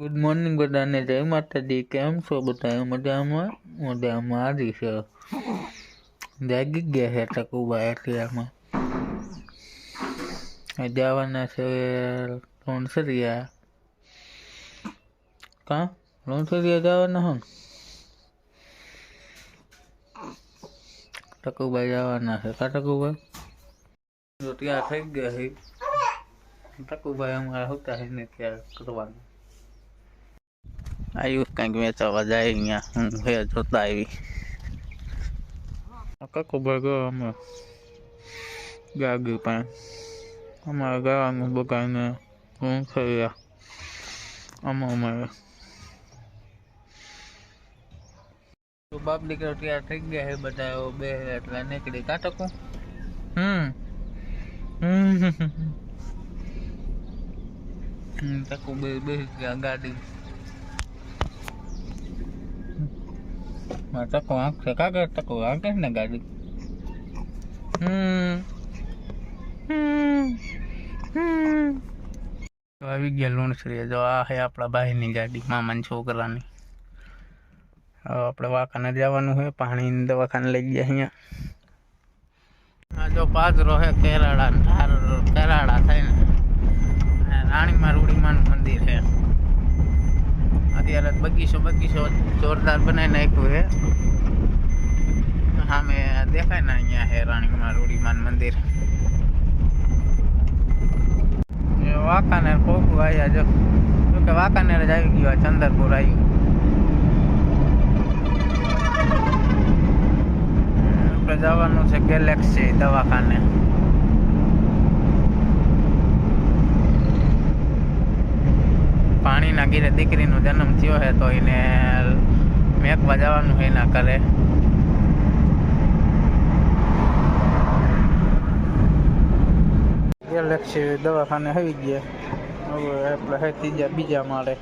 Good morning બધાને જય માતાજી કેમ છો? બધા મજામાં? મજામાં. આવી છે જાગી ગયા છે ટકુબા અત્યારમાં જવાના છે લોણસરિયા. કા? લોણસરિયા જવાના હો? ટકુભાઈ જવાના છે. કા જો ત્યાં થઈ ગયા છે. ટકુભાઈ અમારા હોતા છે ને ત્યાં કરવાનું. આવ્યું કંઈક વેચાવા જાય અહીંયા. હું હે જોતા આવી. કકુભાઈ ગયો અમે ગાગી પાસે અમારે ગાવાનું બગાને હું થયા અમે અમારે. તો બાપ દીકરો તૈયાર થઈ ગયા હે બધા બે એટલે નીકળી. કાટકું હમ. હમ હમ બે બે બેસી ગયા ગાડી. માં ટકો છે કાગળ ટકો આંકે ને ગાડી તો આવી ગયા લુણસરી જો આ છે આપણા ભાઈની ગાડી મામાની છોકરાની આપણે વાંકાને જવાનું છે પાણીની દવાખાને લઈ ગયા અહીંયા આ જો પાદરો છે કેરાળા કેરાળા થઈને રાણીમાં રૂડીમાનું મંદિર છે અત્યારે બગીચો બગીચો જોરદાર બનાવી નાખ્યું છે સામે દેખાય ને અહીંયા છે રાણીમાં રૂડીમાન મંદિર એ વાંકાનેર કોકું આવ્યા જો જો કે વાંકાનેર જ આવી ગયું આ ચંદરપુર આવ્યું આપણે જવાનું છે ગેલેક્સી દવાખાને પાણીના ગીરે દીકરીનો જન્મ થયો છે, તો એને મેકવા જવાનું છે એના કરે ગેલેક્સી દવાખાને આવી ગયા. હવે આપણે હે ત્રીજા, બીજા માળે.